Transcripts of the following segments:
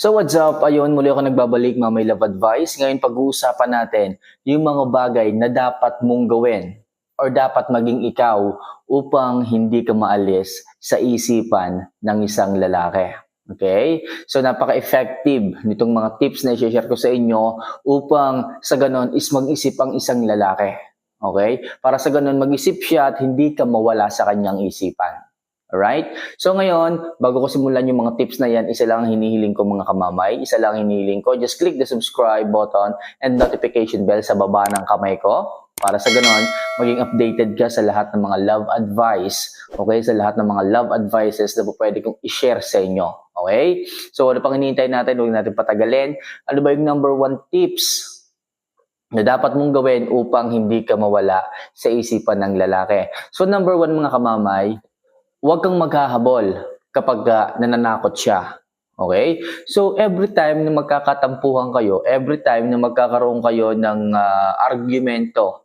So what's up? Ayun, muli ako nagbabalik mga may love advice. Ngayon pag-uusapan natin yung mga bagay na dapat mong gawin or dapat maging ikaw upang hindi ka maalis sa isipan ng isang lalaki. Okay? So napaka-effective nitong mga tips na i-share ko sa inyo upang sa ganon is mag-isip ang isang lalaki. Okay? Para sa ganon mag-isip siya at hindi ka mawala sa kanyang isipan. Alright? So ngayon, bago ko simulan yung mga tips na yan, isa lang ang hinihiling ko mga kamamay, isa lang ang hinihiling ko, just click the subscribe button and notification bell sa baba ng kamay ko para sa ganon, maging updated ka sa lahat ng mga love advice, okay? Sa lahat ng mga love advices na pwede kong i-share sa inyo, okay? So ano pang hinihintay natin, huwag natin patagalin. Ano ba yung number one tips na dapat mong gawin upang hindi ka mawala sa isipan ng lalaki? So number one mga kamamay, huwag kang maghahabol kapag ah, nananakot siya. Okay? So, every time na magkakatampuhan kayo, every time na magkakaroon kayo ng ah, argumento,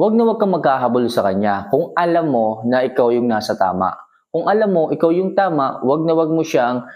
huwag na huwag kang maghahabol sa kanya. Kung alam mo na ikaw yung nasa tama. Kung alam mo ikaw yung tama, huwag na huwag mo siyang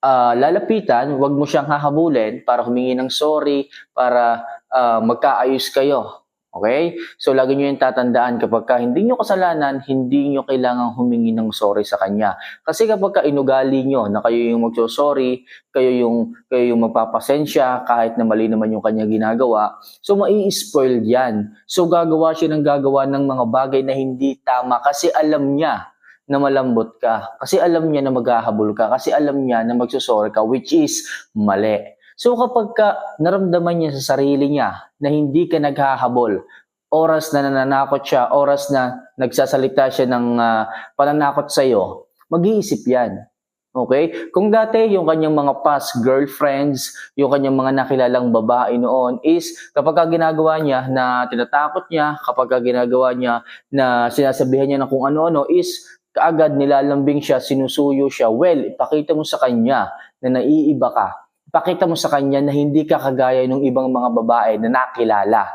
ah, lalapitan, huwag mo siyang hahabulin para humingi ng sorry, para ah, magkaayos kayo. Okay? So, lagi nyo yung tatandaan kapag ka hindi nyo kasalanan, hindi nyo kailangang humingi ng sorry sa kanya. Kasi kapag ka inugali nyo na kayo yung magso-sorry, kayo yung, kayo yung magpapasensya kahit na mali naman yung kanya ginagawa, so mai-spoil yan. So, gagawa siya ng gagawa ng mga bagay na hindi tama kasi alam niya na malambot ka. Kasi alam niya na maghahabol ka. Kasi alam niya na magsusorry ka, which is mali. So kapag ka naramdaman niya sa sarili niya na hindi ka naghahabol, oras na nananakot siya, oras na nagsasalita siya ng ah, pananakot sa iyo, mag-iisip yan. Okay? Kung dati yung kanyang mga past girlfriends, yung kanyang mga nakilalang babae noon is kapag ka ginagawa niya na tinatakot niya, kapag ka ginagawa niya na sinasabihan niya ng kung ano-ano is kaagad nilalambing siya, sinusuyo siya. Well, ipakita mo sa kanya na naiiba ka pakita mo sa kanya na hindi ka kagaya ng ibang mga babae na nakilala.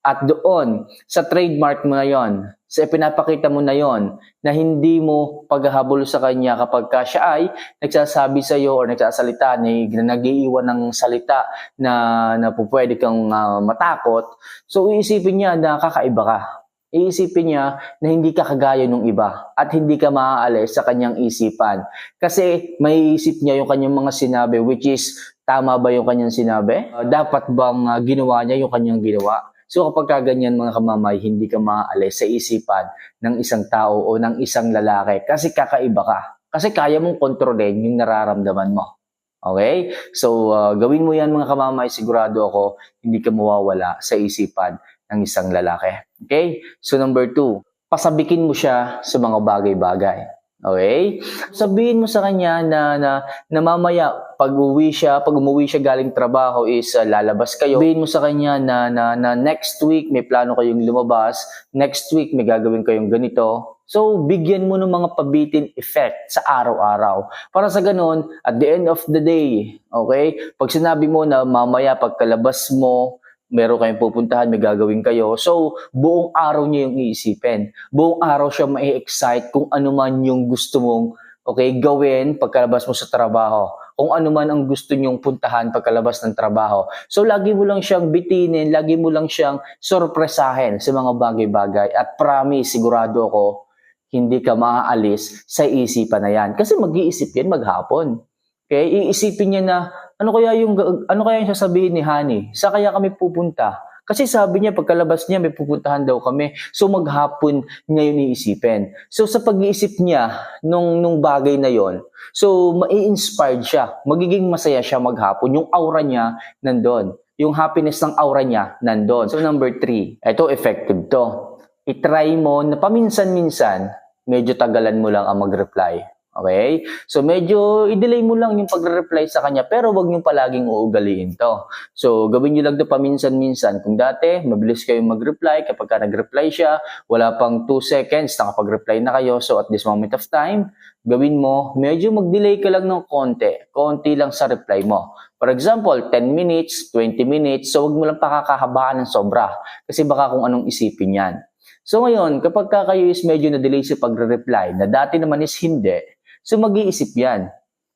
At doon, sa trademark mo na yon, sa pinapakita mo na yon, na hindi mo paghahabol sa kanya kapag ka siya ay nagsasabi sa iyo or nagsasalita, na, na nag-iiwan ng salita na, na pwede kang ah, matakot, so iisipin niya na kakaiba ka. Iisipin niya na hindi ka kagaya ng iba at hindi ka maaalis sa kanyang isipan. Kasi may isip niya yung kanyang mga sinabi which is tama ba yung kanyang sinabi? Uh, dapat bang uh, ginawa niya yung kanyang ginawa? So kapag kaganyan mga kamamay, hindi ka maaalis sa isipan ng isang tao o ng isang lalaki kasi kakaiba ka. Kasi kaya mong kontrolin yung nararamdaman mo. Okay? So uh, gawin mo yan mga kamamay, sigurado ako hindi ka mawawala sa isipan ng isang lalaki. Okay? So number two, pasabikin mo siya sa mga bagay-bagay. Okay? Sabihin mo sa kanya na, na, na mamaya, pag uwi siya, pag umuwi siya galing trabaho is uh, lalabas kayo. Sabihin mo sa kanya na, na, na next week may plano kayong lumabas, next week may gagawin kayong ganito. So, bigyan mo ng mga pabitin effect sa araw-araw. Para sa ganun, at the end of the day, okay, pag sinabi mo na mamaya pagkalabas mo, meron kayong pupuntahan, may gagawin kayo. So, buong araw niya yung iisipin. Buong araw siya mai-excite kung ano man yung gusto mong okay, gawin pagkalabas mo sa trabaho. Kung ano man ang gusto niyong puntahan pagkalabas ng trabaho. So, lagi mo lang siyang bitinin, lagi mo lang siyang sorpresahin sa mga bagay-bagay. At promise, sigurado ako, hindi ka maaalis sa isipan na yan. Kasi mag-iisip yan maghapon. Okay? Iisipin niya na, ano kaya yung ano kaya yung sasabihin ni Hani? Sa kaya kami pupunta? Kasi sabi niya pagkalabas niya may pupuntahan daw kami. So maghapon niya yun iisipin. So sa pag-iisip niya nung nung bagay na yon, so mai-inspired siya. Magiging masaya siya maghapon. Yung aura niya nandun. Yung happiness ng aura niya nandun. So number three, ito effective to. I-try mo na paminsan-minsan, medyo tagalan mo lang ang mag-reply. Okay? So medyo i-delay mo lang yung pagre-reply sa kanya pero wag niyo palaging uugaliin to. So gawin niyo lang 'to paminsan-minsan. Kung dati mabilis kayong mag-reply kapag ka nag-reply siya, wala pang 2 seconds nakapag-reply na kayo. So at this moment of time, gawin mo, medyo mag-delay ka lang ng konti. Konti lang sa reply mo. For example, 10 minutes, 20 minutes, so wag mo lang pakakahabaan ng sobra kasi baka kung anong isipin 'yan. So ngayon, kapag ka kayo is medyo na-delay sa pagre-reply, na dati naman is hindi, So mag-iisip yan.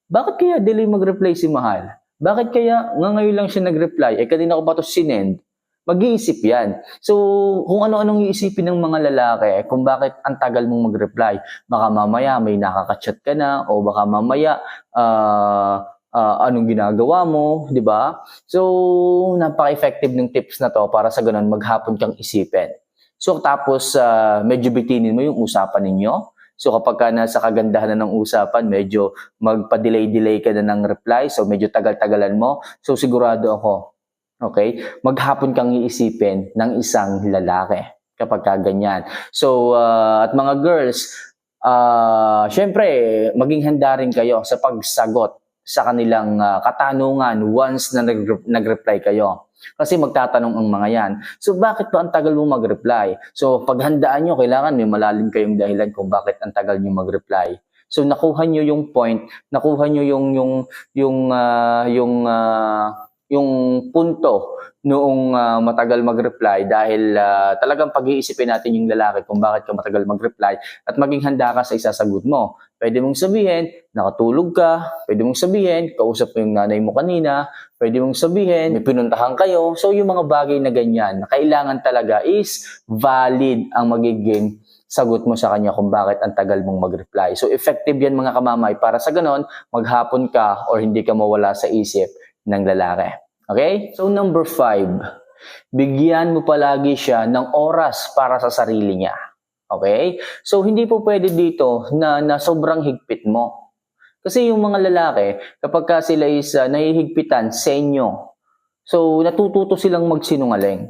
Bakit kaya delay mag-reply si Mahal? Bakit kaya nga ngayon lang siya nag-reply? Eh, kanina ko ba ito sinend? Mag-iisip yan. So, kung ano-anong iisipin ng mga lalaki, kung bakit ang tagal mong mag-reply, baka mamaya may nakaka-chat ka na, o baka mamaya ah, ah, anong ginagawa mo, di ba? So, napaka-effective ng tips na to para sa ganun maghapon kang isipin. So, tapos ah, medyo bitinin mo yung usapan ninyo. So, kapag ka nasa kagandahan na ng usapan, medyo magpa-delay-delay ka na ng reply, so medyo tagal-tagalan mo. So, sigurado ako, okay, maghapon kang iisipin ng isang lalaki kapag ka ganyan. So, ah, at mga girls, ah syempre, maging handa rin kayo sa pagsagot sa kanilang ah, katanungan once na nag- nag-reply kayo. Kasi magtatanong ang mga yan. So, bakit ba ang tagal mo mag-reply? So, paghandaan nyo, kailangan may malalim kayong dahilan kung bakit ang tagal nyo mag-reply. So, nakuha nyo yung point, nakuha nyo yung, yung, yung, ah, yung, ah, yung punto noong ah, matagal mag-reply dahil ah, talagang pag-iisipin natin yung lalaki kung bakit ka matagal mag-reply at maging handa ka sa isasagot mo. Pwede mong sabihin, nakatulog ka. Pwede mong sabihin, kausap mo yung nanay mo kanina. Pwede mong sabihin, may pinuntahan kayo. So, yung mga bagay na ganyan, na kailangan talaga is valid ang magiging sagot mo sa kanya kung bakit ang tagal mong mag-reply. So, effective yan mga kamamay para sa ganon, maghapon ka or hindi ka mawala sa isip ng lalaki. Okay? So, number five, bigyan mo palagi siya ng oras para sa sarili niya. Okay? So, hindi po pwede dito na, na sobrang higpit mo. Kasi yung mga lalaki, kapag ka sila is uh, nahihigpitan sa inyo, so natututo silang magsinungaling.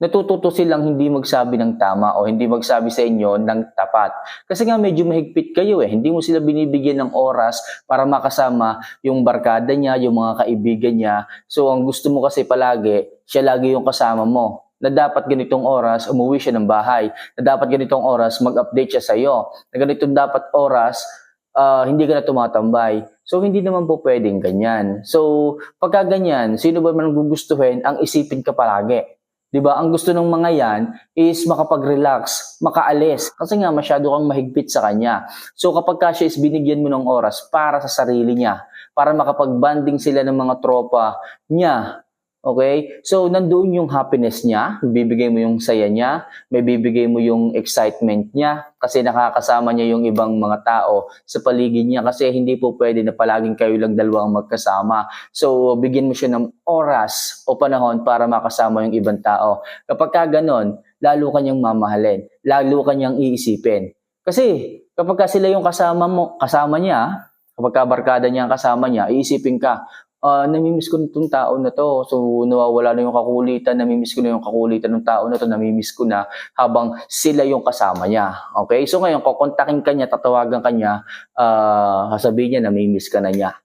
Natututo silang hindi magsabi ng tama o hindi magsabi sa inyo ng tapat. Kasi nga medyo mahigpit kayo eh. Hindi mo sila binibigyan ng oras para makasama yung barkada niya, yung mga kaibigan niya. So ang gusto mo kasi palagi, siya lagi yung kasama mo na dapat ganitong oras umuwi siya ng bahay, na dapat ganitong oras mag-update siya sa iyo, na ganitong dapat oras ah, hindi ka na tumatambay. So, hindi naman po pwedeng ganyan. So, pagka ganyan, sino ba man gugustuhin, ang isipin ka palagi. 'Di ba? Ang gusto ng mga yan is makapag-relax, makaalis. Kasi nga masyado kang mahigpit sa kanya. So kapag ka siya is binigyan mo ng oras para sa sarili niya, para makapag-banding sila ng mga tropa niya, Okay? So, nandoon yung happiness niya, bibigay mo yung saya niya, may bibigay mo yung excitement niya, kasi nakakasama niya yung ibang mga tao sa paligid niya, kasi hindi po pwede na palaging kayo lang dalawa ang magkasama. So, bigyan mo siya ng oras o panahon para makasama yung ibang tao. Kapag ka ganon, lalo kanyang mamahalin, lalo kanyang iisipin. Kasi, kapag ka sila yung kasama mo, kasama niya, kapag ka barkada niya ang kasama niya, iisipin ka, ah namimiss ko itong tao na to. So, nawawala na yung kakulitan, namimiss ko na yung kakulitan ng tao na to, namimiss ko na habang sila yung kasama niya. Okay? So, ngayon, kukontakin ka niya, tatawagan ka niya, ah sasabihin niya, namimiss ka na niya.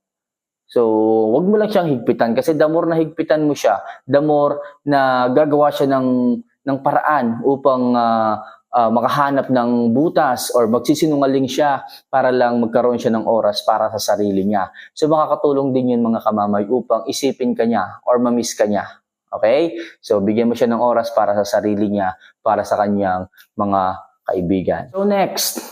So, wag mo lang siyang higpitan kasi the more na higpitan mo siya, the more na gagawa siya ng, ng paraan upang ah, ah, makahanap ng butas or magsisinungaling siya para lang magkaroon siya ng oras para sa sarili niya. So makakatulong din yun mga kamamay upang isipin ka niya or mamiss ka niya. Okay? So bigyan mo siya ng oras para sa sarili niya, para sa kanyang mga kaibigan. So next,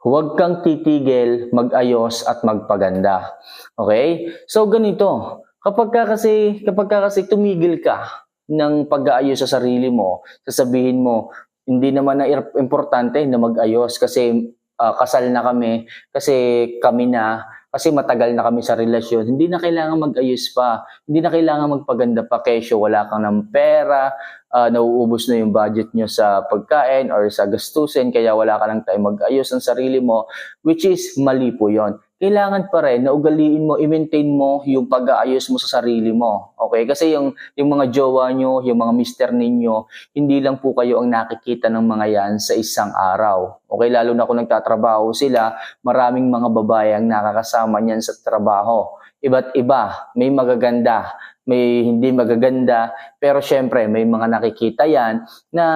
huwag kang titigil mag-ayos at magpaganda. Okay? So ganito, kapag ka kasi kapag ka kasi tumigil ka ng pag-aayos sa sarili mo, sasabihin mo, hindi naman na importante na mag-ayos kasi ah, kasal na kami, kasi kami na, kasi matagal na kami sa relasyon. Hindi na kailangan mag-ayos pa. Hindi na kailangan magpaganda pa kesyo. Wala kang ng pera, ah, nauubos na yung budget nyo sa pagkain or sa gastusin, kaya wala ka lang tayo mag-ayos ang sarili mo, which is mali po yon kailangan pa rin na ugaliin mo, i-maintain mo yung pag-aayos mo sa sarili mo. Okay? Kasi yung, yung mga jowa nyo, yung mga mister ninyo, hindi lang po kayo ang nakikita ng mga yan sa isang araw. Okay? Lalo na kung nagtatrabaho sila, maraming mga babae ang nakakasama niyan sa trabaho. Iba't iba, may magaganda, may hindi magaganda, pero syempre may mga nakikita yan na,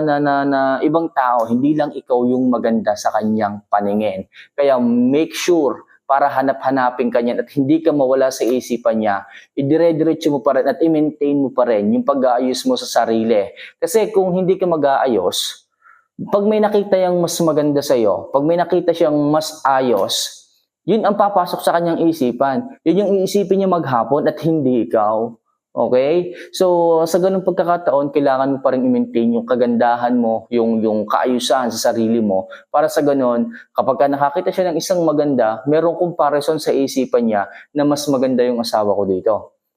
na, na, na ibang tao, hindi lang ikaw yung maganda sa kanyang paningin. Kaya make sure para hanap-hanapin ka at hindi ka mawala sa isipan niya, idire-diretso mo pa rin at i-maintain mo pa rin yung pag-aayos mo sa sarili. Kasi kung hindi ka mag-aayos, pag may nakita yung mas maganda sa'yo, pag may nakita siyang mas ayos, Yun ang papasok sa kanyang isipan. Yun yung iisipin niya maghapon at hindi ikaw. Okay? So, sa ganung pagkakataon, kailangan mo pa rin i-maintain yung kagandahan mo, yung, yung kaayusan sa sarili mo. Para sa ganun, kapag ka nakakita siya ng isang maganda, merong comparison sa isipan niya na mas maganda yung asawa ko dito.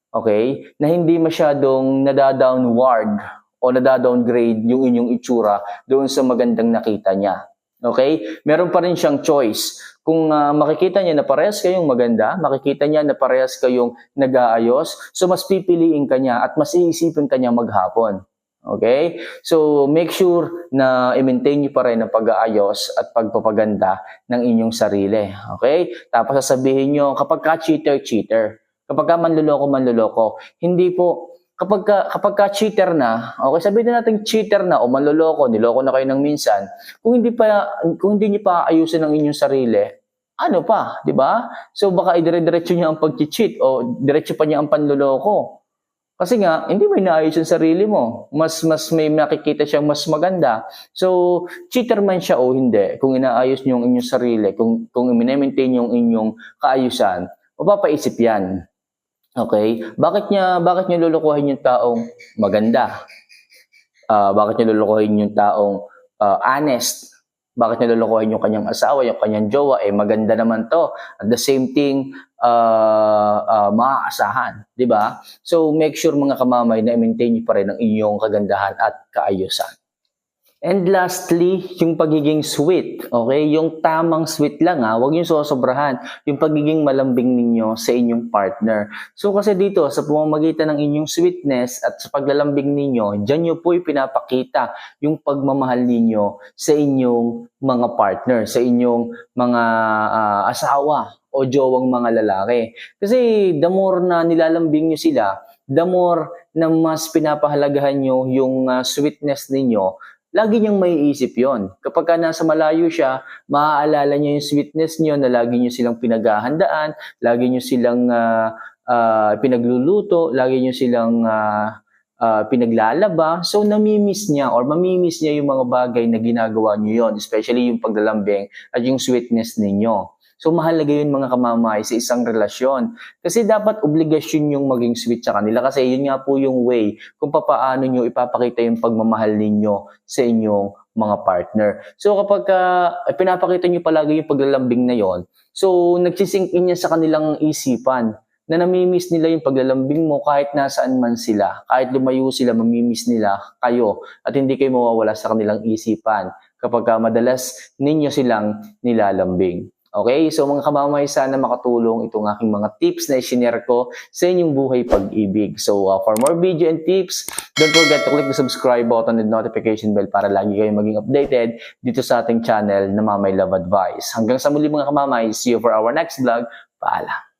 Okay? Na hindi masyadong nadadownward o nadadowngrade yung inyong itsura doon sa magandang nakita niya. Okay? Meron pa rin siyang choice. Kung ah, makikita niya na parehas kayong maganda, makikita niya na parehas kayong nag-aayos, so mas pipiliin ka niya at mas iisipin ka niya maghapon. Okay? So, make sure na i-maintain niyo pa rin ang pag-aayos at pagpapaganda ng inyong sarili. Okay? Tapos sasabihin niyo, kapag ka cheater, cheater. Kapag ka manluloko, manluloko. Hindi po, kapag ka, kapag ka cheater na, okay, sabihin na natin cheater na o manloloko, niloko na kayo ng minsan, kung hindi pa kung hindi niyo pa ayusin ang inyong sarili, ano pa, 'di ba? So baka idire-diretso niya ang pag-cheat o diretso pa niya ang panloloko. Kasi nga, hindi mo inaayos yung sarili mo. Mas mas may nakikita siyang mas maganda. So, cheater man siya o hindi, kung inaayos niyo ang inyong sarili, kung kung i-maintain yung inyong kaayusan, mapapaisip 'yan. Okay? Bakit niya bakit niya lulukuhin yung taong maganda? Ah, bakit niya lulukuhin yung taong ah, honest? Bakit niya lulukuhin yung kanyang asawa, yung kanyang jowa? Eh, maganda naman to. The same thing, uh, uh, maaasahan. di ba? So, make sure mga kamamay na i-maintain niyo pa rin ang inyong kagandahan at kaayusan. And lastly, yung pagiging sweet. Okay? Yung tamang sweet lang ha. Huwag yung sosobrahan. Yung pagiging malambing ninyo sa inyong partner. So kasi dito, sa pamamagitan ng inyong sweetness at sa paglalambing ninyo, dyan nyo po pinapakita yung pagmamahal ninyo sa inyong mga partner, sa inyong mga ah, asawa o jowang mga lalaki. Kasi the more na nilalambing nyo sila, the more na mas pinapahalagahan nyo yung ah, sweetness ninyo, lagi niyang maiisip yon. Kapag ka nasa malayo siya, maaalala niya yung sweetness niyo na lagi niyo silang pinaghahandaan, lagi niyo silang ah, ah, pinagluluto, lagi niyo silang ah, ah, pinaglalaba. So, namimiss niya or mamimiss niya yung mga bagay na ginagawa niyo yon, especially yung paglalambing at yung sweetness ninyo. So, mahalaga yun mga kamamay sa isang relasyon. Kasi dapat obligasyon yung maging sweet sa kanila kasi yun nga po yung way kung papaano nyo ipapakita yung pagmamahal ninyo sa inyong mga partner. So kapag uh, pinapakita nyo palagi yung paglalambing na yon, so nagsisink in yan sa kanilang isipan na namimiss nila yung paglalambing mo kahit nasaan man sila. Kahit lumayo sila, mamimiss nila kayo at hindi kayo mawawala sa kanilang isipan kapag uh, madalas ninyo silang nilalambing. Okay, so mga kamamay, sana makatulong itong aking mga tips na i-share ko sa inyong buhay pag-ibig. So, uh, for more video and tips, don't forget to click the subscribe button and notification bell para lagi kayong maging updated dito sa ating channel na Mamay Love Advice. Hanggang sa muli mga kamamay, see you for our next vlog. Paalam!